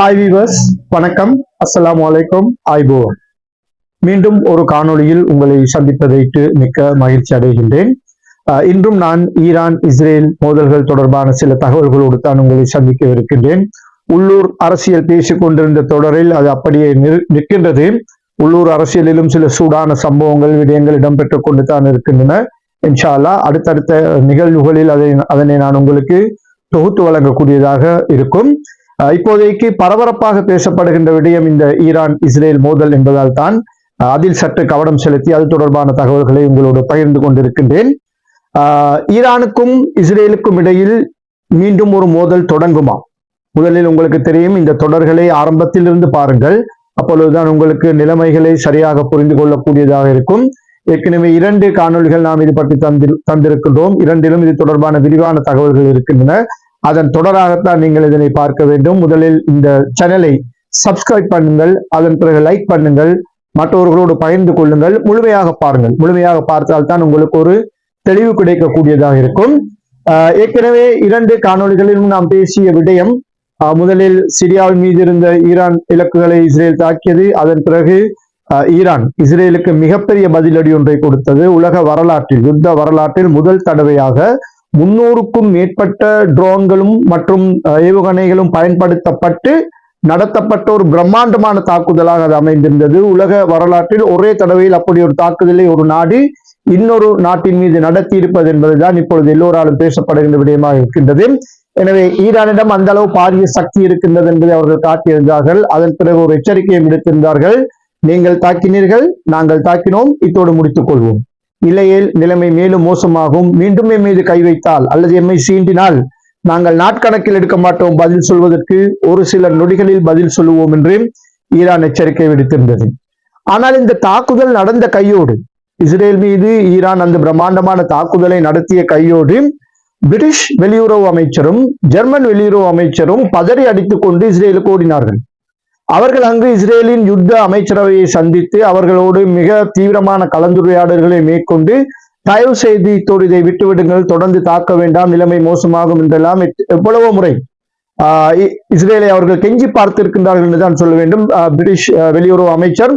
Hi viewers வணக்கம். அஸ்லாம் வலைக்கம் ஆய்போர் மீண்டும் ஒரு காணொளியில் உங்களை சந்திப்பதைட்டு மிக்க மகிழ்ச்சி அடைகின்றேன். இன்றும் நான் ஈரான் இஸ்ரேல் மோதல்கள் தொடர்பான சில தகவல்களோடு தான் உங்களை சந்திக்க இருக்கின்றேன் உள்ளூர் அரசியல் பேசிக் கொண்டிருந்த தொடரில் அது அப்படியே நிற்கின்றது. உள்ளூர் அரசியலிலும் சில சூடான சம்பவங்கள் விடயங்கள் இடம்பெற்றுக் கொண்டு தான் இருக்கின்றன. இன்ஷால்லா அடுத்தடுத்த நிகழ்வுகளில் அதை அதனை நான் உங்களுக்கு தொகுத்து வழங்கக்கூடியதாக இருக்கும். இப்போதைக்கு பரபரப்பாக பேசப்படுகின்ற விடயம் இந்த ஈரான் இஸ்ரேல் மோதல் என்பதால் தான் அதில் சற்று கவனம் செலுத்தி அது தொடர்பான தகவல்களை உங்களோடு பகிர்ந்து கொண்டிருக்கின்றேன். ஈரானுக்கும் இஸ்ரேலுக்கும் இடையில் மீண்டும் ஒரு மோதல் தொடங்குமா? முதலில் உங்களுக்கு தெரியும் இந்த தொடர்களை ஆரம்பத்தில் இருந்து பாருங்கள். அப்பொழுதுதான் உங்களுக்கு நிலைமைகளை சரியாக புரிந்து கொள்ளக்கூடியதாக இருக்கும். ஏற்கனவே இரண்டு காணொளிகள் நாம் இது பற்றி தந்தி தந்திருக்கின்றோம். இரண்டிலும் இது தொடர்பான விரிவான தகவல்கள் இருக்கின்றன. அதன் தொடராகத்தான் நீங்கள் இதனை பார்க்க வேண்டும். முதலில் இந்த சேனலை சப்ஸ்கிரைப் பண்ணுங்கள். அதன் பிறகு லைக் பண்ணுங்கள். மற்றவர்களோடு பகிர்ந்து கொள்ளுங்கள். முழுமையாக பாருங்கள். முழுமையாக பார்த்தால்தான் உங்களுக்கு ஒரு தெளிவு கிடைக்கக்கூடியதாக இருக்கும். ஆஹ் ஏற்கனவே இரண்டு காணொளிகளிலும் நாம் பேசிய விடயம் ஆஹ் முதலில் சிரியாவின் மீது இருந்த ஈரான் இலக்குகளை இஸ்ரேல் தாக்கியது அதன் பிறகு ஆஹ் ஈரான் இஸ்ரேலுக்கு மிகப்பெரிய பதிலடி ஒன்றை கொடுத்தது. உலக வரலாற்றில் யுத்த வரலாற்றில் முதல் தடவையாக முன்னூறுக்கும் மேற்பட்ட ட்ரோன்களும் மற்றும் ஏவுகணைகளும் பயன்படுத்தப்பட்டு நடத்தப்பட்ட ஒரு பிரம்மாண்டமான தாக்குதலாக அது அமைந்திருந்தது. உலக வரலாற்றில் ஒரே தடவையில் அப்படி ஒரு தாக்குதலை ஒரு நாடு இன்னொரு நாட்டின் மீது நடத்தி இருப்பது என்பதுதான் இப்பொழுது எல்லோராலும் பேசப்படுகின்ற விடயமாக இருக்கின்றது. எனவே ஈரானிடம் அந்த அளவு பாரிய சக்தி இருக்கின்றது என்பதை அவர்கள் காட்டியிருந்தார்கள். அதன் பிறகு ஒரு எச்சரிக்கையை விடுத்திருந்தார்கள். நீங்கள் தாக்கினீர்கள் நாங்கள் தாக்கினோம். இத்தோடு முடித்துக் கொள்வோம். இல்லையேல் நிலைமை மேலும் மோசமாகும். மீண்டும் என் மீது கை வைத்தால் அல்லது எம்மை சீண்டினால் நாங்கள் நாட்கணக்கில் எடுக்க மாட்டோம். பதில் சொல்வதற்கு ஒரு சில நொடிகளில் பதில் சொல்லுவோம் என்று ஈரான் எச்சரிக்கை விடுத்திருந்தது. ஆனால் இந்த தாக்குதல் நடந்த கையோடு இஸ்ரேல் மீது ஈரான் அந்த பிரம்மாண்டமான தாக்குதலை நடத்திய கையோடு பிரிட்டிஷ் வெளியுறவு அமைச்சரும் ஜெர்மன் வெளியுறவு அமைச்சரும் பதறி அடித்துக் கொண்டு இஸ்ரேலுக்கு ஓடினார்கள். அவர்கள் அங்கு இஸ்ரேலின் யுத்த அமைச்சரவையை சந்தித்து அவர்களோடு மிக தீவிரமான கலந்துரையாடல்களை மேற்கொண்டு தயவு செய்து இத்தோடு இதை விட்டுவிடுங்கள் தொடர்ந்து தாக்க வேண்டாம் நிலைமை மோசமாகும் என்றெல்லாம் எவ்வளவோ முறை ஆஹ் இஸ்ரேலை அவர்கள் கெஞ்சி பார்த்திருக்கின்றார்கள் என்றுதான் சொல்ல வேண்டும். பிரிட்டிஷ் வெளியுறவு அமைச்சர்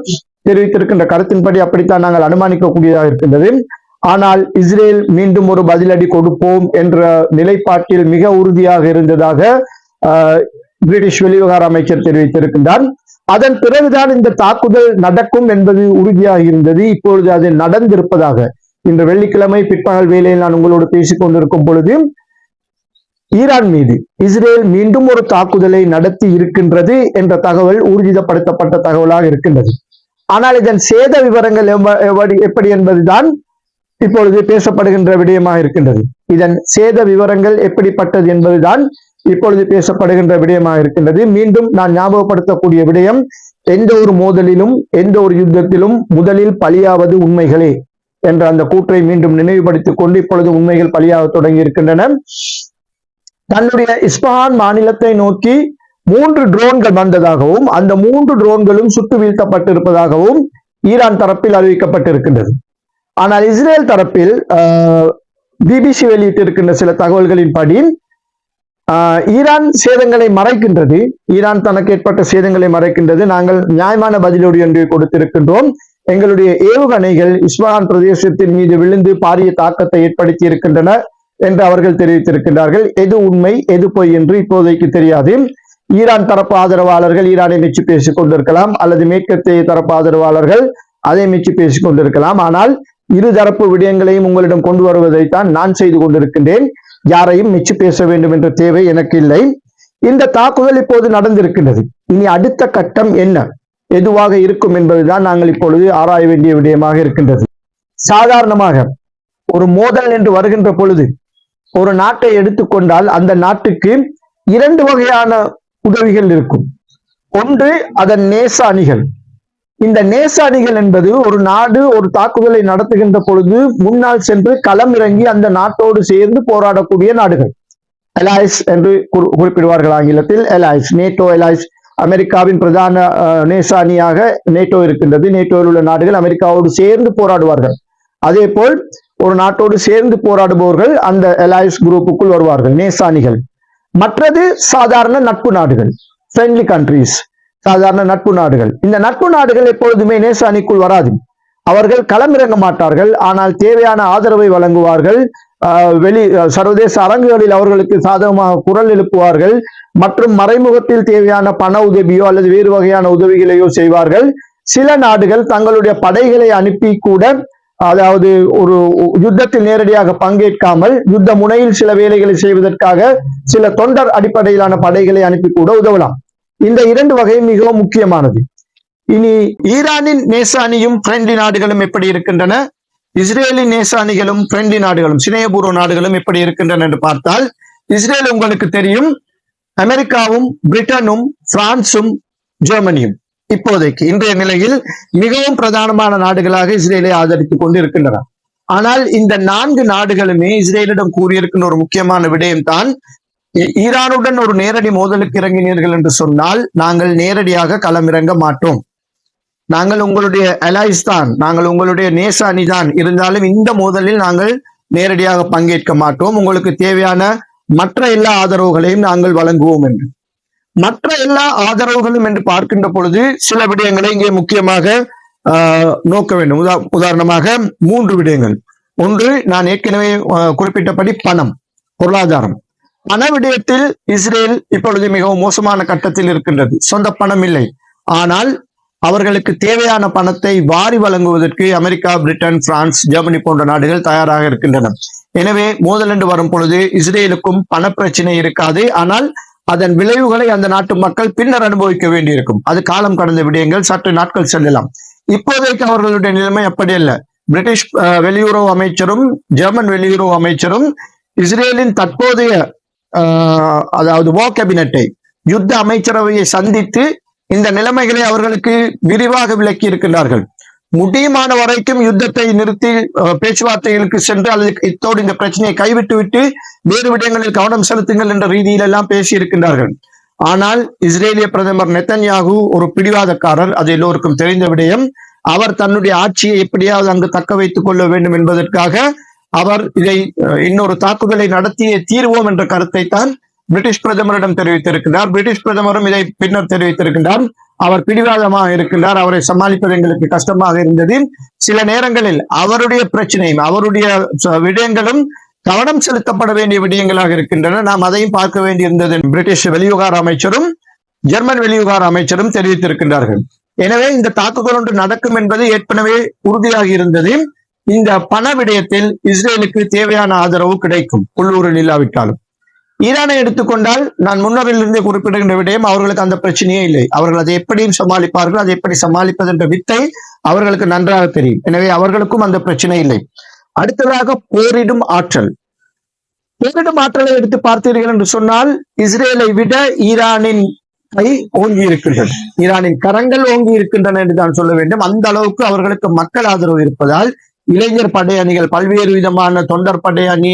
தெரிவித்திருக்கின்ற கருத்தின்படி அப்படித்தான் நாங்கள் அனுமானிக்கக்கூடியதாக இருக்கின்றது. ஆனால் இஸ்ரேல் மீண்டும் ஒரு பதிலடி கொடுப்போம் என்ற நிலைப்பாட்டில் மிக உறுதியாக இருந்ததாக ஆஹ் பிரிட்டிஷ் வெளிவிவகார அமைச்சர் தெரிவித்திருக்கின்றார். அதன் பிறகுதான் இந்த தாக்குதல் நடக்கும் என்பது உறுதியாக இருந்தது. இப்பொழுது அது நடந்திருப்பதாக இன்று வெள்ளிக்கிழமை பிற்பகல் வேலையில் நான் உங்களோடு பேசிக் கொண்டிருக்கும் பொழுது ஈரான் மீது இஸ்ரேல் மீண்டும் ஒரு தாக்குதலை நடத்தி இருக்கின்றது என்ற தகவல் ஊர்ஜிதப்படுத்தப்பட்ட தகவலாக இருக்கின்றது. ஆனால் இதன் சேத விவரங்கள் எவ்வ- எப்படி என்பதுதான் இப்பொழுது பேசப்படுகின்ற விடயமாக இருக்கின்றது. இதன் சேத விவரங்கள் எப்படிப்பட்டது என்பதுதான் இப்பொழுது பேசப்படுகின்ற விடயமாக இருக்கின்றது. மீண்டும் நான் ஞாபகப்படுத்தக்கூடிய விடயம் எந்த ஒரு மோதலிலும் எந்த ஒரு யுத்தத்திலும் முதலில் பலியாவது உண்மைகளே என்ற அந்த கூற்றை மீண்டும் நினைவுபடுத்திக் கொண்டு இப்பொழுது உண்மைகள் பலியாக தொடங்கி இருக்கின்றன. தன்னுடைய இஸ்பஹான் மாநிலத்தை நோக்கி மூன்று ட்ரோன்கள் வந்ததாகவும் அந்த மூன்று ட்ரோன்களும் சுட்டு வீழ்த்தப்பட்டிருப்பதாகவும் ஈரான் தரப்பில் அறிவிக்கப்பட்டிருக்கின்றது. ஆனால் இஸ்ரேல் தரப்பில் பிபிசி வெளியிட்டிருக்கின்ற சில தகவல்களின்படி ஆஹ், ஈரான் சேதங்களை மறைக்கின்றது. ஈரான் தனக்கு ஏற்பட்ட சேதங்களை மறைக்கின்றது. நாங்கள் நியாயமான பதிலோடு என்று கொடுத்திருக்கின்றோம். எங்களுடைய ஏவுகணைகள் இஸ்வான் பிரதேசத்தின் மீது விழுந்து பாரிய தாக்கத்தை ஏற்படுத்தி இருக்கின்றன என்று அவர்கள் தெரிவித்திருக்கின்றார்கள். எது உண்மை எது பொய் என்று இப்போதைக்கு தெரியாது. ஈரான் தரப்பு ஆதரவாளர்கள் ஈரானை மிச்சு பேசிக் கொண்டிருக்கலாம் அல்லது மேற்கத்திய தரப்பு ஆதரவாளர்கள் அதை மிச்சு பேசிக் கொண்டிருக்கலாம். ஆனால் இரு தரப்பு விடயங்களையும் உங்களிடம் கொண்டு வருவதைத்தான் நான் செய்து கொண்டிருக்கின்றேன். யாரையும் மெச்சு பேச வேண்டும் என்ற தேவை எனக்கு இல்லை. இந்த தாக்குதல் இப்போது நடந்திருக்கின்றது. இனி அடுத்த கட்டம் என்ன? எதுவாக இருக்கும் என்பதுதான் நாங்கள் இப்பொழுது ஆராய வேண்டிய விடயமாக இருக்கின்றது. சாதாரணமாக ஒரு மோதல் என்று வருகின்ற பொழுது ஒரு நாட்டை எடுத்துக்கொண்டால் அந்த நாட்டுக்கு இரண்டு வகையான உதவிகள் இருக்கும். ஒன்று அதன் நேச அணிகள் இந்த நேச அணிகள் என்பது ஒரு நாடு ஒரு தாக்குதலை நடத்துகின்ற பொழுது முன்னால் சென்று களம் இறங்கி அந்த நாட்டோடு சேர்ந்து போராடக்கூடிய நாடுகள். எலாய்ஸ் என்று குறிப்பிடுவார்கள் ஆங்கிலத்தில். எலாய்ஸ் நேட்டோ எலாய்ஸ் அமெரிக்காவின் பிரதான அஹ், நேட்டோ இருக்கின்றது. நேட்டோவில் உள்ள நாடுகள் அமெரிக்காவோடு சேர்ந்து போராடுவார்கள். அதே போல் ஒரு நாட்டோடு சேர்ந்து போராடுபவர்கள் அந்த எலாய்ஸ் குரூப்புக்குள் வருவார்கள் நேசாணிகள் மற்றது சாதாரண நட்பு நாடுகள் ஃப்ரெண்ட்லி கண்ட்ரீஸ் சாதாரண நட்பு நாடுகள். இந்த நட்பு நாடுகள் எப்பொழுதுமே நேச அணிக்குள் வராது. அவர்கள் களமிறங்க மாட்டார்கள். ஆனால் தேவையான ஆதரவை வழங்குவார்கள். ஆஹ் வெளி சர்வதேச அரங்குகளில் அவர்களுக்கு சாதகமாக குரல் எழுப்புவார்கள். மற்றும் மறைமுகத்தில் தேவையான பண உதவியோ அல்லது வேறு வகையான உதவிகளையோ செய்வார்கள். சில நாடுகள் தங்களுடைய படைகளை அனுப்பி கூட அதாவது ஒரு யுத்தத்தில் நேரடியாக பங்கேற்காமல் யுத்த முனையில் சில வேலைகளை செய்வதற்காக சில தொண்டர் அடிப்படையிலான படைகளை அனுப்பி கூட உதவலாம். இந்த இரண்டு வகையும் மிகவும் முக்கியமானது. இனி ஈரானின் நேசானியும் பிரெண்டி நாடுகளும் எப்படி இருக்கின்றன? இஸ்ரேலின் நேசானிகளும் பிரெண்டி நாடுகளும் சினேபூர்வ நாடுகளும் எப்படி இருக்கின்றன என்று பார்த்தால் இஸ்ரேல் உங்களுக்கு தெரியும் அமெரிக்காவும் பிரிட்டனும் பிரான்சும் ஜெர்மனியும். இப்போதைக்கு இன்றைய நிலையில் மிகவும் பிரதானமான நாடுகளாக இஸ்ரேலை ஆதரித்துக் கொண்டு இருக்கின்றன ஆனால் இந்த நான்கு நாடுகளுமே இஸ்ரேலிடம் கூறியிருக்கின்ற ஒரு முக்கியமான விடயம் தான் ஈரானுடன் ஒரு நேரடி மோதலுக்கு இறங்கினீர்கள் என்று சொன்னால் நாங்கள் நேரடியாக களமிறங்க மாட்டோம். நாங்கள் உங்களுடைய அலாய்ஸ் தான். நாங்கள் உங்களுடைய நேச அணிதான் இருந்தாலும் இந்த மோதலில் நாங்கள் நேரடியாக பங்கேற்க மாட்டோம். உங்களுக்கு தேவையான மற்ற எல்லா ஆதரவுகளையும் நாங்கள் வழங்குவோம் என்று. மற்ற எல்லா ஆதரவுகளும் என்று பார்க்கின்ற பொழுது சில விடயங்களை இங்கே முக்கியமாக ஆஹ், நோக்க வேண்டும். உதா உதாரணமாக மூன்று விடயங்கள். ஒன்று நான் ஏற்கனவே குறிப்பிட்டபடி பணம் பொருளாதாரம். பண விடயத்தில் இஸ்ரேல் இப்பொழுது மிகவும் மோசமான கட்டத்தில் இருக்கின்றது. சொந்த பணம் இல்லை. ஆனால் அவர்களுக்கு தேவையான பணத்தை வாரி வழங்குவதற்கு அமெரிக்கா பிரிட்டன் பிரான்ஸ் ஜெர்மனி போன்ற நாடுகள் தயாராக இருக்கின்றன. எனவே மோதலண்டு வரும் பொழுது இஸ்ரேலுக்கும் பணப்பிரச்சனை இருக்காது. ஆனால் அதன் விளைவுகளை அந்த நாட்டு மக்கள் பின்னர் அனுபவிக்க வேண்டியிருக்கும். அது காலம் கடந்த விடயங்கள் சற்று நாட்கள் செல்லலாம். இப்போதைக்கு அவர்களுடைய நிலைமை அப்படி அல்ல. பிரிட்டிஷ் அஹ், வெளியுறவு அமைச்சரும் ஜெர்மன் வெளியுறவு அமைச்சரும் இஸ்ரேலின் தற்போதைய அதாவது வோ கேபினட்டை யுத்த அமைச்சரவையை சந்தித்து இந்த நிலைமைகளை அவர்களுக்கு விரிவாக விளக்கி இருக்கின்றார்கள். முடியுமான வரைக்கும் யுத்தத்தை நிறுத்தி பேச்சுவார்த்தைகளுக்கு சென்று அல்லது இத்தோடு இந்த பிரச்சனையை கைவிட்டு விட்டு வேறு விடயங்களில் கவனம் செலுத்துங்கள் என்ற ரீதியில் எல்லாம் பேசி இருக்கின்றார்கள். ஆனால் இஸ்ரேலிய பிரதமர் நெத்தன்யாகு ஒரு பிடிவாதக்காரர் அது எல்லோருக்கும் தெரிந்த விடயம். அவர் தன்னுடைய ஆட்சியை எப்படியாவது அங்கு தக்க வைத்துக் கொள்ள வேண்டும் என்பதற்காக அவர் இதை இன்னொரு தாக்குதலை நடத்தியே தீர்வோம் என்ற கருத்தை தான் பிரிட்டிஷ் பிரதமரிடம் தெரிவித்திருக்கிறார் பிரிட்டிஷ் பிரதமரும் இதை பின்னர் தெரிவித்திருக்கின்றார். அவர் பிடிவாதமாக இருக்கின்றார். அவரை சமாளிப்பது எங்களுக்கு கஷ்டமாக இருந்தது. சில நேரங்களில் அவருடைய பிரச்சனையும் அவருடைய ச- விடயங்களும் கவனம் செலுத்தப்பட வேண்டிய விடயங்களாக இருக்கின்றன. நாம் அதையும் பார்க்க வேண்டியிருந்தது. பிரிட்டிஷ் வெளிவிவகார அமைச்சரும் ஜெர்மன் வெளிவிவகார அமைச்சரும் தெரிவித்திருக்கின்றார்கள். எனவே இந்த தாக்குதல் ஒன்று நடக்கும் என்பது ஏற்கனவே உறுதியாகி இருந்தது. இந்த பண விடயத்தில் இஸ்ரேலுக்கு தேவையான ஆதரவு கிடைக்கும். உள்ளூரில் இல்லாவிட்டாலும். ஈரானை எடுத்துக்கொண்டால் நான் முன்னரிலிருந்தே குறிப்பிடுகின்ற விடயம் அவர்களுக்கு அந்த பிரச்சனையே இல்லை. அவர்கள் அதை எப்படியும் சமாளிப்பார்கள் அதை எப்படி சமாளிப்பது என்ற வித்தை அவர்களுக்கு நன்றாக தெரியும். எனவே அவர்களுக்கும் அந்த பிரச்சனை இல்லை. அடுத்ததாக போரிடும் ஆற்றல். போரிடும் ஆற்றலை எடுத்து பார்த்தீர்கள் என்று சொன்னால் இஸ்ரேலை விட ஈரானின் கை ஓங்கி இருக்கின்றன ஈரானின் கரங்கள் ஓங்கி இருக்கின்றன என்று தான் சொல்ல வேண்டும். அந்த அளவுக்கு அவர்களுக்கு மக்கள் ஆதரவு இருப்பதால் இளைஞர் படை அணிகள் பல்வேறு விதமான தொண்டர் படை அணி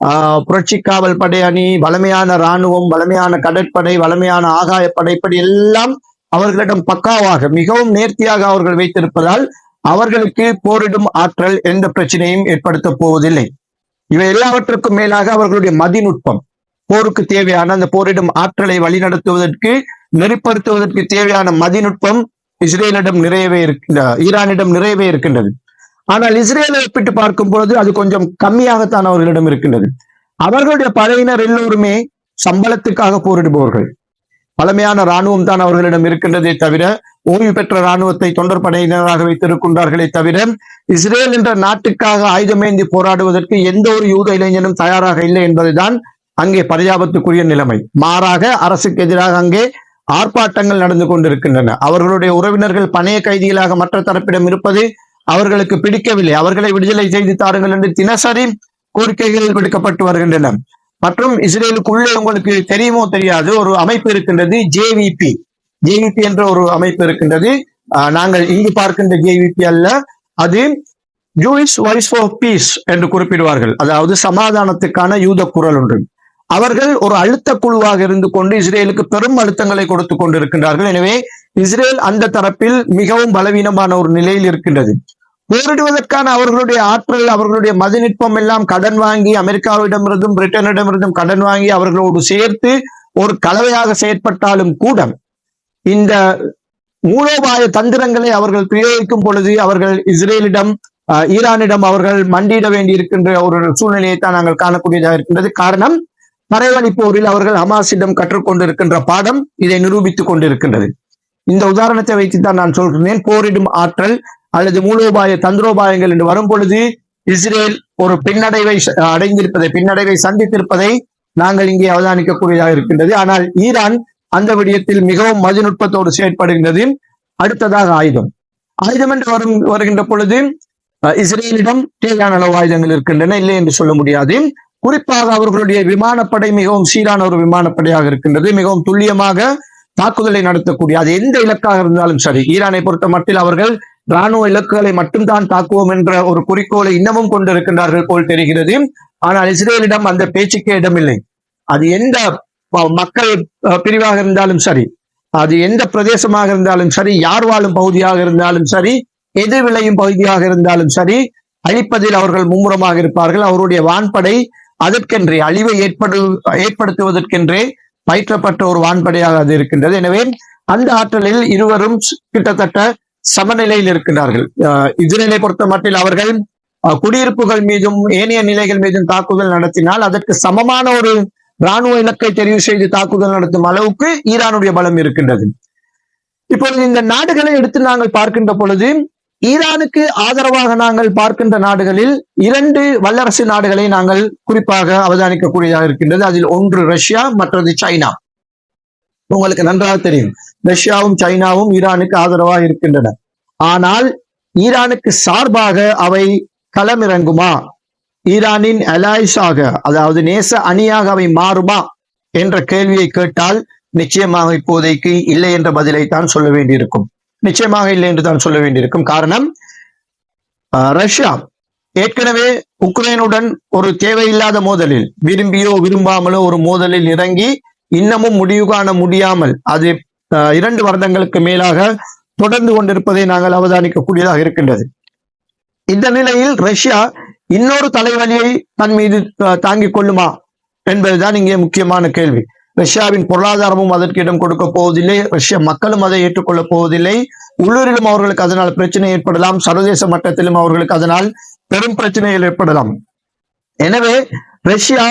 ஆஹ், புரட்சி காவல் படை அணி வலிமையான இராணுவம் வலிமையான கடற்படை வளமையான ஆகாயப்படை இப்படி எல்லாம் அவர்களிடம் பக்காவாக மிகவும் நேர்த்தியாக அவர்கள் வைத்திருப்பதால் அவர்களுக்கு போரிடும் ஆற்றல் எந்த பிரச்சனையும் ஏற்படுத்த போவதில்லை. இவை எல்லாவற்றுக்கும் மேலாக அவர்களுடைய மதிநுட்பம் போருக்கு தேவையான அந்த போரிடும் ஆற்றலை வழிநடத்துவதற்கு நெறிப்படுத்துவதற்கு தேவையான மதிநுட்பம் இஸ்ரேலிடம் நிறையவே இருக்கின்ற ஈரானிடம் நிறையவே இருக்கின்றது. ஆனால் இஸ்ரேலை ஒப்பிட்டு பார்க்கும் பொழுது அது கொஞ்சம் கம்மியாகத்தான் அவர்களிடம் இருக்கின்றது. அவர்களுடைய படையினர் எல்லோருமே சம்பளத்துக்காக போரிடுபவர்கள். பழமையான ராணுவம் தான் அவர்களிடம் இருக்கின்றதே தவிர ஓய்வு பெற்ற ராணுவத்தை தொண்டர் படையினராக வைத்திருக்கின்றார்களே தவிர இஸ்ரேல் என்ற நாட்டுக்காக ஆயுதமேந்தி போராடுவதற்கு எந்த ஒரு யூத இளைஞனும் தயாராக இல்லை என்பதுதான் அங்கே பரிதாபத்துக்குரிய நிலைமை. மாறாக அரசுக்கு எதிராக அங்கே ஆர்ப்பாட்டங்கள் நடந்து கொண்டிருக்கின்றன. அவர்களுடைய உறவினர்கள் பணைய கைதிகளாக மற்ற தரப்பிடம் இருப்பது அவர்களுக்கு பிடிக்கவில்லை. அவர்களை விடுதலை செய்து தாருங்கள் என்று தினசரி கோரிக்கைகள் விடுக்கப்பட்டு வருகின்றன. மற்றும் இஸ்ரேலுக்குள்ளே உங்களுக்கு தெரியுமோ தெரியாது ஒரு அமைப்பு இருக்கின்றது ஜேவிபி ஜேவிபி என்ற ஒரு அமைப்பு இருக்கின்றது. நாங்கள் இங்கு பார்க்கின்ற ஜேவிபி அல்ல அது ஜூயிஸ் வாய்ஸ் ஃபார் பீஸ் என்று குறிப்பிடுவார்கள். அதாவது சமாதானத்துக்கான யூத குரல் ஒன்று. அவர்கள் ஒரு அழுத்த குழுவாக இருந்து கொண்டு இஸ்ரேலுக்கு பெரும் அழுத்தங்களை கொடுத்து கொண்டிருக்கின்றார்கள். எனவே இஸ்ரேல் அந்த தரப்பில் மிகவும் பலவீனமான ஒரு நிலையில் இருக்கின்றது. போரிடுவதற்கான அவர்களுடைய ஆற்றல் அவர்களுடைய மதிநுட்பம் எல்லாம் கடன் வாங்கி அமெரிக்காவிடமிருந்தும் பிரிட்டனிடமிருந்தும் கடன் வாங்கி அவர்களோடு சேர்த்து ஒரு கலவையாக செயற்பட்டாலும் கூட இந்த மூலோபாய தந்திரங்களை அவர்கள் பிரயோகிக்கும் பொழுது அவர்கள் இஸ்ரேலிடம் ஆஹ், ஈரானிடம் அவர்கள் மண்டியிட வேண்டி இருக்கின்ற ஒரு சூழ்நிலையை தான் நாங்கள் காணக்கூடியதாக இருக்கின்றது. காரணம் மறைவழி போரில் அவர்கள் ஹமாஸிடம் கற்றுக்கொண்டிருக்கின்ற பாடம் இதை நிரூபித்துக் கொண்டிருக்கின்றது. இந்த உதாரணத்தை வைத்துத்தான் நான் சொல்கிறேன் போரிடும் ஆற்றல் அல்லது மூலோபாய தந்திரோபாயங்கள் என்று வரும் பொழுது இஸ்ரேல் ஒரு பின்னடைவை அடைந்திருப்பதை பின்னடைவை சந்தித்திருப்பதை நாங்கள் இங்கே அவதானிக்கக்கூடியதாக இருக்கின்றது. ஆனால் ஈரான் அந்த விடயத்தில் மிகவும் மதிநுட்பத்தோடு செயற்படுகின்றது. அடுத்ததாக ஆயுதம். ஆயுதம் என்று வரும் வருகின்ற பொழுது அஹ், இஸ்ரேலிடம் தேவையான அளவு ஆயுதங்கள் இருக்கின்றன. இல்லை என்று சொல்ல முடியாது. குறிப்பாக அவர்களுடைய விமானப்படை மிகவும் சீரான ஒரு விமானப்படையாக இருக்கின்றது. மிகவும் துல்லியமாக தாக்குதலை நடத்தக்கூடிய அது எந்த இலக்காக இருந்தாலும் சரி ஈரானை பொறுத்த மட்டில் அவர்கள் ராணுவ இலக்குகளை மட்டும்தான் தாக்குவோம் என்ற ஒரு குறிக்கோளை இன்னமும் கொண்டிருக்கின்றார்கள் போல் தெரிகிறது. ஆனால் இஸ்ரேலிடம் அந்த பேச்சுக்கே இடமில்லை. அது எந்த மக்கள் பிரிவாக இருந்தாலும் சரி அது எந்த பிரதேசமாக இருந்தாலும் சரி யார் வாழும் பகுதியாக இருந்தாலும் சரி எது விளையும் பகுதியாக இருந்தாலும் சரி அழிப்பதில் அவர்கள் மும்முரமாக இருப்பார்கள். அவருடைய வான்படை அதற்கென்றே அழிவை ஏற்படு ஏற்படுத்துவதற்கென்றே பயிற்றப்பட்ட ஒரு வான்படையாக அது இருக்கின்றது. எனவே அந்த ஆற்றலில் இருவரும் கிட்டத்தட்ட சமநிலையில் இருக்கின்றார்கள். அஹ் இஸ்ரேலை பொறுத்த மட்டில் அவர்கள் குடியிருப்புகள் மீதும் ஏனைய நிலைகள் மீதும் தாக்குதல் நடத்தினால் அதற்கு சமமான ஒரு ராணுவ இலக்கை தெரிவு செய்து தாக்குதல் நடத்தும் அளவுக்கு ஈரானுடைய பலம் இருக்கின்றது. இப்பொழுது இந்த நாடுகளை எடுத்து நாங்கள் பார்க்கின்ற பொழுது ஈரானுக்கு ஆதரவாக நாங்கள் பார்க்கின்ற நாடுகளில் இரண்டு வல்லரசு நாடுகளை நாங்கள் குறிப்பாக அவதானிக்கக்கூடியதாக இருக்கின்றது. அதில் ஒன்று ரஷ்யா மற்றது சைனா. உங்களுக்கு நன்றாக தெரியும். ரஷ்யாவும் சைனாவும் ஈரானுக்கு ஆதரவாக இருக்கின்றன. ஆனால் ஈரானுக்கு சார்பாக அவை களமிறங்குமா? ஈரானின் அலாய்ஸாக அதாவது நேச அணியாக அவை மாறுமா? என்ற கேள்வியை கேட்டால் நிச்சயமாக இப்போதைக்கு இல்லை என்ற பதிலை தான் சொல்ல வேண்டியிருக்கும். நிச்சயமாக இல்லை என்று தான் சொல்ல வேண்டியிருக்கும். காரணம் ரஷ்யா ஏற்கனவே உக்ரைனுடன் ஒரு தேவையில்லாத மோதலில் விரும்பியோ விரும்பாமலோ ஒரு மோதலில் இறங்கி இன்னமும் முடிவு காண முடியாமல் அது இரண்டு வருடங்களுக்கு மேலாக தொடர்ந்து கொண்டிருப்பதை நாங்கள் அவதானிக்கக்கூடியதாக இருக்கின்றது. இந்த நிலையில் ரஷ்யா இன்னொரு தலைவலியை தன் மீது தாங்கிக் கொள்ளுமா என்பதுதான் இங்கே முக்கியமான கேள்வி. ரஷ்யாவின் பொருளாதாரமும் அதற்கு இடம் கொடுக்க போவதில்லை ரஷ்ய மக்களும் அதை ஏற்றுக்கொள்ளப் போவதில்லை. உள்ளூரிலும் அவர்களுக்கு அதனால் பிரச்சனை ஏற்படலாம் சர்வதேச மட்டத்திலும் அவர்களுக்கு அதனால் பெரும் பிரச்சனைகள் ஏற்படலாம். எனவே ரஷ்யா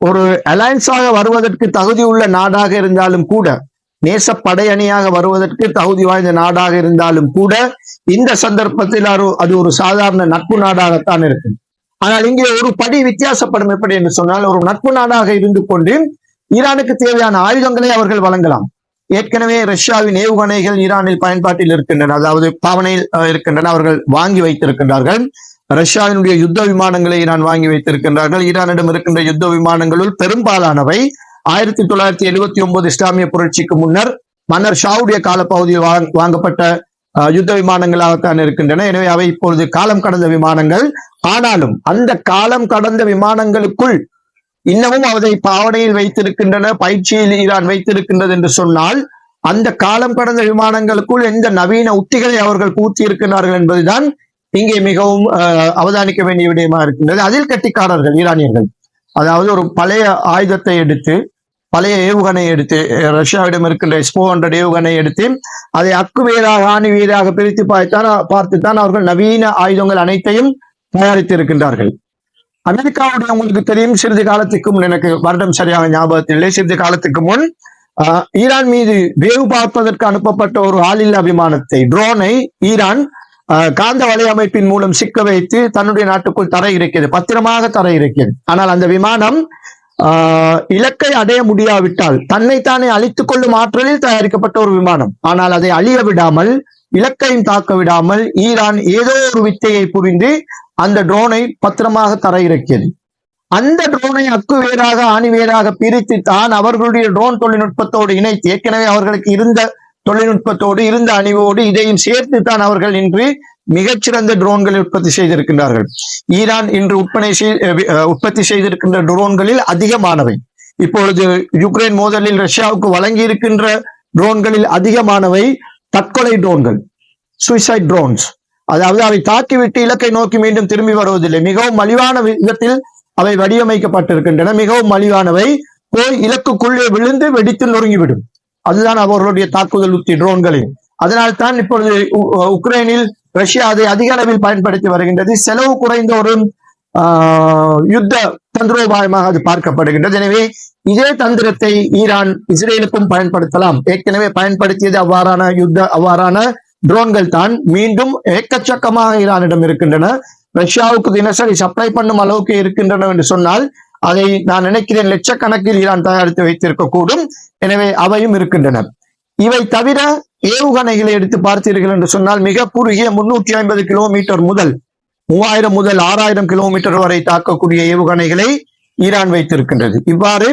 ஒரு அலையன்ஸாக வருவதற்கு தகுதியுள்ள நாடாக இருந்தாலும் கூட நேச படையணியாக வருவதற்கு தகுதி வாய்ந்த நாடாக இருந்தாலும் கூட இந்த சந்தர்ப்பத்தில் அது- ஒரு சாதாரண நட்பு நாடாகத்தான் இருக்கும். ஆனால் இங்கே ஒரு படி வித்தியாசப்படும் எப்படி என்று சொன்னால் ஒரு நட்பு நாடாக இருந்து கொண்டு ஈரானுக்கு தேவையான ஆயுதங்களை அவர்கள் வழங்கலாம். ஏற்கனவே ரஷ்யாவின் ஏவுகணைகள் ஈரானில் பயன்பாட்டில் இருக்கின்றன. அதாவது பாவனையில் இருக்கின்றன. அவர்கள் வாங்கி வைத்திருக்கின்றார்கள். ரஷ்யாவினுடைய யுத்த விமானங்களை ஈரான் வாங்கி வைத்திருக்கின்றார்கள். ஈரானிடம் இருக்கின்ற யுத்த விமானங்களுள் பெரும்பாலானவை ஆயிரத்தி தொள்ளாயிரத்தி எழுபத்தி ஒன்பது இஸ்லாமிய புரட்சிக்கு முன்னர் மன்னர் ஷாவுடைய காலப்பகுதியில் வாங்கப்பட்ட யுத்த விமானங்களாகத்தான் இருக்கின்றன. எனவே அவை இப்பொழுது காலம் கடந்த விமானங்கள். ஆனாலும் அந்த காலம் கடந்த விமானங்களுக்குள் இன்னமும் அதை பாவனையில் வைத்திருக்கின்றன பயிற்சியில் ஈரான் வைத்திருக்கின்றது என்று சொன்னால் அந்த காலம் கடந்த விமானங்களுக்குள் எந்த நவீன உத்திகளை அவர்கள் பூத்தி இருக்கிறார்கள் என்பதுதான் இங்கே மிகவும் அஹ், அவதானிக்க வேண்டிய விடயமா இருக்கின்றது. அதில் கட்டிக்காரர்கள் ஈரானியர்கள். அதாவது ஒரு பழைய ஆயுதத்தை எடுத்து பழைய ஏவுகணை எடுத்து ரஷ்யாவிடம் இருக்கின்ற எஸ்போ ஹண்ட்ரட் ஏவுகணை எடுத்து அதை அக்கு வேறாக ஆணி பிரித்து பார்த்தான் பார்த்துத்தான் அவர்கள் நவீன ஆயுதங்கள் அனைத்தையும் தயாரித்து இருக்கின்றார்கள் அமெரிக்காவுடைய உங்களுக்கு தெரியும் சிறிது காலத்துக்கு முன் எனக்கு வருடம் சரியாக ஞாபகத்தில் இல்லை சிறிது காலத்துக்கு முன் ஆஹ், ஈரான் மீது வேவு பார்ப்பதற்கு அனுப்பப்பட்ட ஒரு ஆளில்லா விமானத்தை ட்ரோனை ஈரான் காந்த வலையமைப்பின் மூலம் சிக்க வைத்து தன்னுடைய நாட்டுக்குள் தர இருக்கிறது பத்திரமாக தர இருக்கிறது ஆனால் அந்த விமானம் இலக்கை அடைய முடியாவிட்டால் தன்னைத்தானே அழித்துக் கொள்ளும் ஆற்றலில் தயாரிக்கப்பட்ட ஒரு விமானம். ஆனால் அதை அழிய விடாமல் இலக்கையும் தாக்க விடாமல் ஈரான் ஏதோ ஒரு வித்தையை புரிந்து அந்த ட்ரோனை பத்திரமாக தர இருக்கிறது அந்த ட்ரோனை அக்கு வேறாக ஆணி வேறாக பிரித்து தான் அவர்களுடைய ட்ரோன் தொழில்நுட்பத்தோடு இணைத்து ஏற்கனவே அவர்களுக்கு இருந்த தொழில்நுட்பத்தோடு இருந்த அணிவோடு இதையும் சேர்த்து தான் அவர்கள் இன்று மிகச்சிறந்த ட்ரோன்களை உற்பத்தி செய்திருக்கின்றார்கள். ஈரான் இன்று உற்பத்தி உற்பத்தி செய்திருக்கின்ற ட்ரோன்களில் அதிகமானவை. இப்பொழுது யுக்ரைன் மோதலில் ரஷ்யாவுக்கு வழங்கி இருக்கின்ற ட்ரோன்களில் அதிகமானவை தற்கொலை ட்ரோன்கள் சூசைட் ட்ரோன்ஸ் அதாவது அவை தாக்கிவிட்டு இலக்கை நோக்கி மீண்டும் திரும்பி வருவதில்லை. மிகவும் மலிவான விதத்தில் அவை வடிவமைக்கப்பட்டிருக்கின்றன. மிகவும் மலிவானவை. போய் இலக்குக்குள்ளே விழுந்து வெடித்து நொறுங்கிவிடும். அதுதான் அவர்களுடைய தாக்குதல் உத்தி ட்ரோன்களில் அதனால் தான் இப்பொழுது உக்ரைனில் ரஷ்யா அதை அதிக அளவில் பயன்படுத்தி வருகின்றது. செலவு குறைந்த ஒரு யுத்த தந்திரோபாயமாக அது பார்க்கப்படுகின்றது. எனவே இதே தந்திரத்தை ஈரான் இஸ்ரேலுக்கும் பயன்படுத்தலாம். ஏற்கனவே பயன்படுத்தியது அவ்வாறான யுத்த அவ்வாறான ட்ரோன்கள் தான். மீண்டும் ஏக்கச்சக்கமாக ஈரானிடம் இருக்கின்றன. ரஷ்யாவுக்கு தினசரி சப்ளை பண்ணும் அளவுக்கு இருக்கின்றன என்று சொன்னால் அதை நான் நினைக்கிறேன் லட்சக்கணக்கில் ஈரான் தயாரித்து வைத்திருக்கக்கூடும். எனவே அவையும் இருக்கின்றன. இவை தவிர ஏவுகணைகளை எடுத்து பார்த்தீர்கள் என்று சொன்னால் மிக குறுகிய முன்னூற்றி ஐம்பது கிலோமீட்டர் முதல் மூவாயிரம் முதல் ஆறாயிரம் கிலோமீட்டர் வரை தாக்கக்கூடிய ஏவுகணைகளை ஈரான் வைத்திருக்கின்றது. இவ்வாறு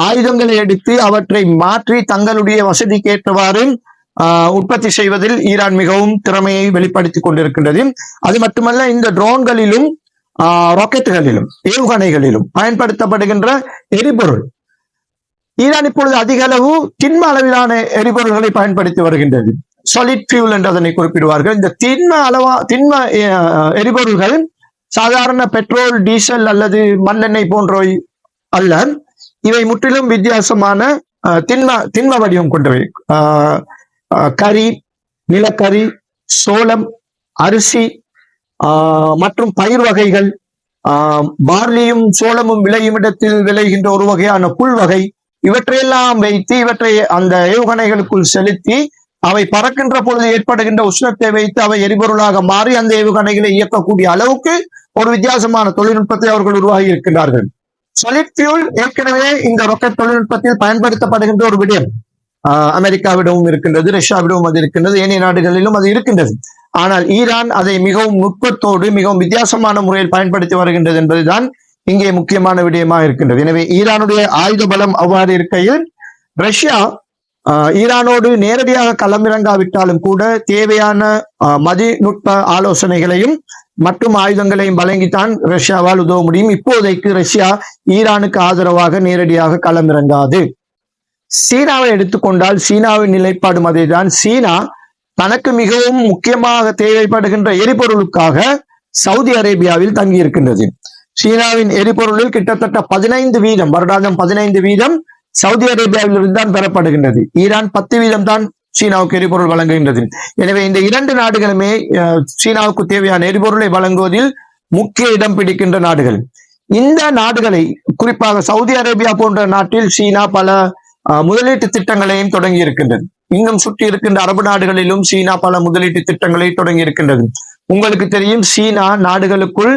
ஆயுதங்களை எடுத்து அவற்றை மாற்றி தங்களுடைய வசதிக்கேற்றவாறு ஆஹ், உற்பத்தி செய்வதில் ஈரான் மிகவும் திறமையை வெளிப்படுத்திக் கொண்டிருக்கின்றது. அது மட்டுமல்ல இந்த ட்ரோன்களிலும் ராக்கெட்டுகளிலும் ஏவுகணைகளிலும் பயன்படுத்தப்படுகின்ற எரிபொருள். ஈரான் இப்பொழுது அதிக அளவு திண்ம அளவிலான எரிபொருள்களை பயன்படுத்தி வருகின்றது. சாலிட் ஃபியூல் என்று அதனை குறிப்பிடுவார்கள். இந்த திண்ம அளவா திண்ம எரிபொருள்கள் சாதாரண பெட்ரோல் டீசல் அல்லது மண்ணெண்ணெய் போன்றவை அல்ல. இவை முற்றிலும் வித்தியாசமான திண்ம திண்ம வடிவம் கொண்டவை. கறி நிலக்கரி சோளம் அரிசி மற்றும் பயிர் வகைகள். ஆஹ், பார்லியும் சோளமும் விளையும் இடத்தில் விளைகின்ற ஒரு வகையான புல் வகை. இவற்றையெல்லாம் வைத்து இவற்றை அந்த ஏவுகணைகளுக்குள் செலுத்தி அவை பறக்கின்ற பொழுது ஏற்படுகின்ற உஷ்ணத்தை வைத்து அவை எரிபொருளாக மாறி அந்த ஏவுகணைகளை இயக்கக்கூடிய அளவுக்கு ஒரு வித்தியாசமான தொழில்நுட்பத்தை அவர்கள் உருவாகி இருக்கின்றார்கள். Solid ஏற்கனவே இந்த ராக்கெட் தொழில்நுட்பத்தில் பயன்படுத்தப்படுகின்ற ஒரு விடயம். ஆஹ் அமெரிக்காவிடமும் இருக்கின்றது ரஷ்யாவிடமும் அது இருக்கின்றது ஏனைய நாடுகளிலும் அது இருக்கின்றது. ஆனால் ஈரான் அதை மிகவும் நுட்பத்தோடு மிகவும் வித்தியாசமான முறையில் பயன்படுத்தி வருகின்றது என்பதுதான் இங்கே முக்கியமான விடயமாக இருக்கின்றது. எனவே ஈரானுடைய ஆயுத பலம் அவ்வாறு இருக்கையில் ரஷ்யா ஈரானோடு நேரடியாக களமிறங்காவிட்டாலும் கூட தேவையான மதிநுட்ப ஆலோசனைகளையும் மற்றும் ஆயுதங்களையும் வழங்கித்தான் ரஷ்யாவால் உதவ முடியும். இப்போதைக்கு ரஷ்யா ஈரானுக்கு ஆதரவாக நேரடியாக களமிறங்காது. சீனாவை எடுத்துக்கொண்டால் சீனாவின் நிலைப்பாடும் அதேதான். சீனா தனக்கு மிகவும் முக்கியமாக தேவைப்படுகின்ற எரிபொருளுக்காக சவுதி அரேபியாவில் தங்கி இருக்கின்றது சீனாவின் எரிபொருளில் கிட்டத்தட்ட பதினைந்து வீதம் வருடாந்தம் பதினைந்து வீதம் சவுதி அரேபியாவிலிருந்து தான் பெறப்படுகின்றது. ஈரான் பத்து வீதம் தான் சீனாவுக்கு எரிபொருள் வழங்குகின்றது. எனவே இந்த இரண்டு நாடுகளுமே அஹ், சீனாவுக்கு தேவையான எரிபொருளை வழங்குவதில் முக்கிய இடம் பிடிக்கின்ற நாடுகள். இந்த நாடுகளை குறிப்பாக சவுதி அரேபியா போன்ற நாட்டில் சீனா பல முதலீட்டு திட்டங்களையும் தொடங்கி இருக்கின்றது இன்னும் சுற்றி இருக்கின்ற அரபு நாடுகளிலும் சீனா பல முதலீட்டு திட்டங்களை தொடங்கி இருக்கின்றது உங்களுக்கு தெரியும் சீனா நாடுகளுக்குள்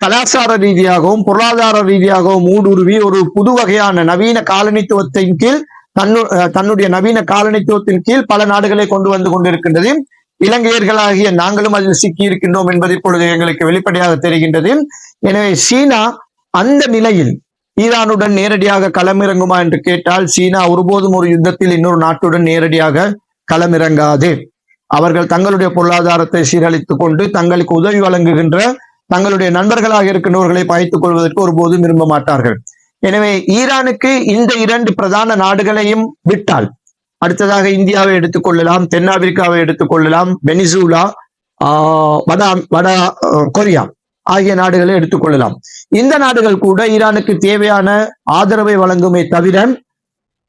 கலாச்சார ரீதியாகவும் பொருளாதார ரீதியாகவும் ஊடுருவி ஒரு புது வகையான நவீன காலனித்துவத்தின் கீழ் தன்னு அஹ் தன்னுடைய நவீன காலனித்துவத்தின் கீழ் பல நாடுகளை கொண்டு வந்து கொண்டிருக்கின்றது. இலங்கையர்களாகிய நாங்களும் அதில் சிக்கி இருக்கின்றோம் என்பது இப்பொழுது எங்களுக்கு வெளிப்படையாக தெரிகின்றது. எனவே சீனா அந்த நிலையில் ஈரானுடன் நேரடியாக களமிறங்குமா என்று கேட்டால் சீனா ஒருபோதும் ஒரு யுத்தத்தில் இன்னொரு நாட்டுடன் நேரடியாக களமிறங்காது. அவர்கள் தங்களுடைய பொருளாதாரத்தை சீரழித்துக் கொண்டு தங்களுக்கு உதவி வழங்குகின்ற தங்களுடைய நண்பர்களாக இருக்கின்றவர்களை பயத்துக் கொள்வதற்கு ஒருபோதும் விரும்ப மாட்டார்கள். எனவே ஈரானுக்கு இந்த இரண்டு பிரதான நாடுகளையும் விட்டால் அடுத்ததாக இந்தியாவை எடுத்துக்கொள்ளலாம் தென்னாப்பிரிக்காவை எடுத்துக்கொள்ளலாம் வெனிசூலா ஆஹ் வட வட கொரியா. ஆகிய நாடுகளை எடுத்துக்கொள்ளலாம் இந்த நாடுகள் கூட ஈரானுக்கு தேவையான ஆதரவை வழங்குமே தவிர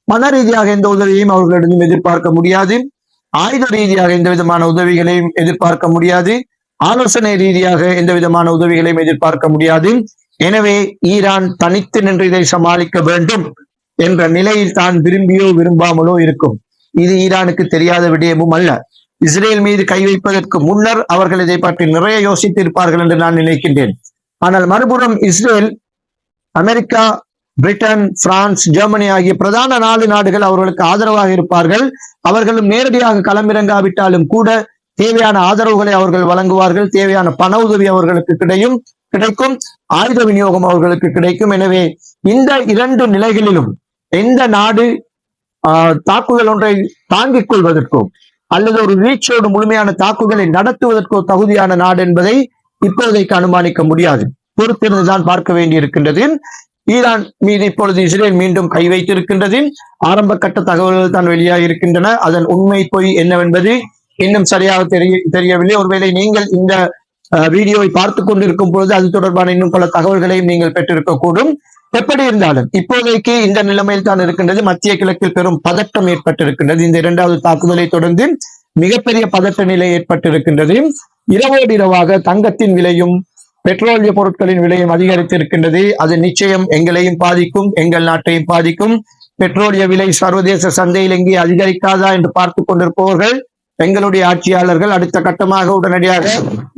பண ரீதியாக எந்த உதவியையும் அவர்களிடம் எதிர்பார்க்க முடியாது. ஆயுத ரீதியாக எந்த விதமான உதவிகளையும் எதிர்பார்க்க முடியாது. ஆலோசனை ரீதியாக எந்த விதமான உதவிகளையும் எதிர்பார்க்க முடியாது. எனவே ஈரான் தனித்து நின்று இதை சமாளிக்க வேண்டும் என்ற நிலையில் தான் விரும்பியோ விரும்பாமலோ இருக்கும். இது ஈரானுக்கு தெரியாத விடயமும் அல்ல. இஸ்ரேல் மீது கை வைப்பதற்கு முன்னர் அவர்கள் இதை பற்றி நிறைய யோசித்திருப்பார்கள் என்று நான் நினைக்கின்றேன். ஆனால் மறுபுறம் Israel America Britain France Germany ஆகிய பிரதான நாலு நாடுகள் அவர்களுக்கு ஆதரவாக இருப்பார்கள். அவர்களும் நேரடியாக களமிறங்காவிட்டாலும் கூட தேவையான ஆதரவுகளை அவர்கள் வழங்குவார்கள். தேவையான பண உதவி அவர்களுக்கு கிடையும் கிடைக்கும். ஆயுத விநியோகம் அவர்களுக்கு கிடைக்கும். எனவே இந்த இரண்டு நிலைகளிலும் எந்த நாடு ஆஹ், தாக்குதல் ஒன்றை தாங்கிக் கொள்வதற்கும் அல்லது ஒரு வீச்சோடு முழுமையான தாக்குதலை நடத்துவதற்கோ தகுதியான நாடு என்பதை இப்போதைக்கு அனுமானிக்க முடியாது. பொறுத்திருந்துதான் பார்க்க வேண்டியிருக்கின்றது. ஈரான் மீது இப்பொழுது இஸ்ரேல் மீண்டும் கை வைத்திருக்கின்றது. ஆரம்ப கட்ட தகவல்கள் தான் வெளியாக இருக்கின்றன அதன் உண்மை பொய் என்னவென்பது இன்னும் சரியாக தெரிய தெரியவில்லை. ஒருவேளை நீங்கள் இந்த அஹ், வீடியோவை பார்த்து கொண்டிருக்கும் பொழுது அது தொடர்பான இன்னும் பல தகவல்களையும் நீங்கள் பெற்றிருக்கக்கூடும். எப்படி இருந்தாலும் இப்போதைக்கு இந்த நிலைமையில் தான் இருக்கின்றது. மத்திய கிழக்கில் பெரும் பதட்டம் ஏற்பட்டிருக்கின்றது. இந்த இரண்டாவது தாக்குதலை தொடர்ந்து மிகப்பெரிய பதட்ட நிலை ஏற்பட்டிருக்கின்றது. இரவோடு இரவாக தங்கத்தின் விலையும் பெட்ரோலிய பொருட்களின் விலையும் அதிகரித்திருக்கின்றது. அது நிச்சயம் எங்களையும் பாதிக்கும் எங்கள் நாட்டையும் பாதிக்கும். பெட்ரோலிய விலை சர்வதேச சந்தையில் எங்கே அதிகரிக்காதா என்று பார்த்து கொண்டிருப்பவர்கள் எங்களுடைய ஆட்சியாளர்கள் அடுத்த கட்டமாக உடனடியாக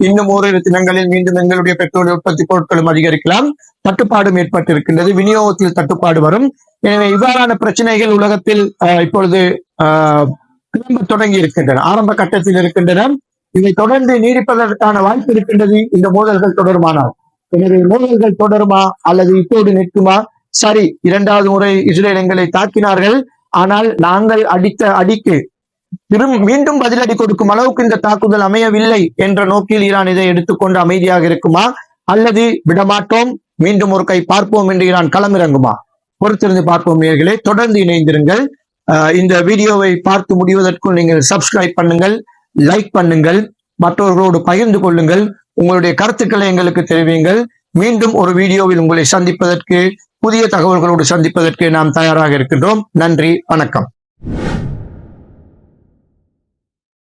இன்னும் ஓரிரு தினங்களில் மீண்டும் எங்களுடைய பெட்ரோல் உற்பத்தி பொருட்களும் அதிகரிக்கலாம். தட்டுப்பாடும் ஏற்பட்டிருக்கின்றது விநியோகத்தில் தட்டுப்பாடு வரும். எனவே இவ்வாறான பிரச்சனைகள் உலகத்தில் இப்பொழுது கிளம்ப தொடங்கி இருக்கின்றன. ஆரம்ப கட்டத்தில் இருக்கின்றன. இதை தொடர்ந்து நீடிப்பதற்கான வாய்ப்பு இருக்கின்றது இந்த மோதல்கள் தொடருமானால். எனவே மோதல்கள் தொடருமா அல்லது இப்போது நிற்குமா? சரி இரண்டாவது முறை இஸ்ரேல் எங்களை தாக்கினார்கள். ஆனால் நாங்கள் அடித்த அடிக்கு திரும் மீண்டும் பதிலடி கொடுக்கும் அளவுக்கு இந்த தாக்குதல் அமையவில்லை என்ற நோக்கில் ஈரான் இதை எடுத்துக்கொண்டு அமைதியாக இருக்குமா? அல்லது விடமாட்டோம்? மீண்டும் ஒரு கை பார்ப்போம் என்று ஈரான் களமிறங்குமா? பொறுத்திருந்து பார்ப்போம் நேயர்களே தொடர்ந்து இணைந்திருங்கள். இந்த வீடியோவை பார்த்து முடிவதற்குள் நீங்கள் சப்ஸ்கிரைப் பண்ணுங்கள் லைக் பண்ணுங்கள் மற்றவர்களோடு பகிர்ந்து கொள்ளுங்கள். உங்களுடைய கருத்துக்களை எங்களுக்கு தெரிவியுங்கள். மீண்டும் ஒரு வீடியோவில் உங்களை சந்திப்பதற்கு புதிய தகவல்களோடு சந்திப்பதற்கு நாம் தயாராக இருக்கின்றோம். நன்றி வணக்கம்.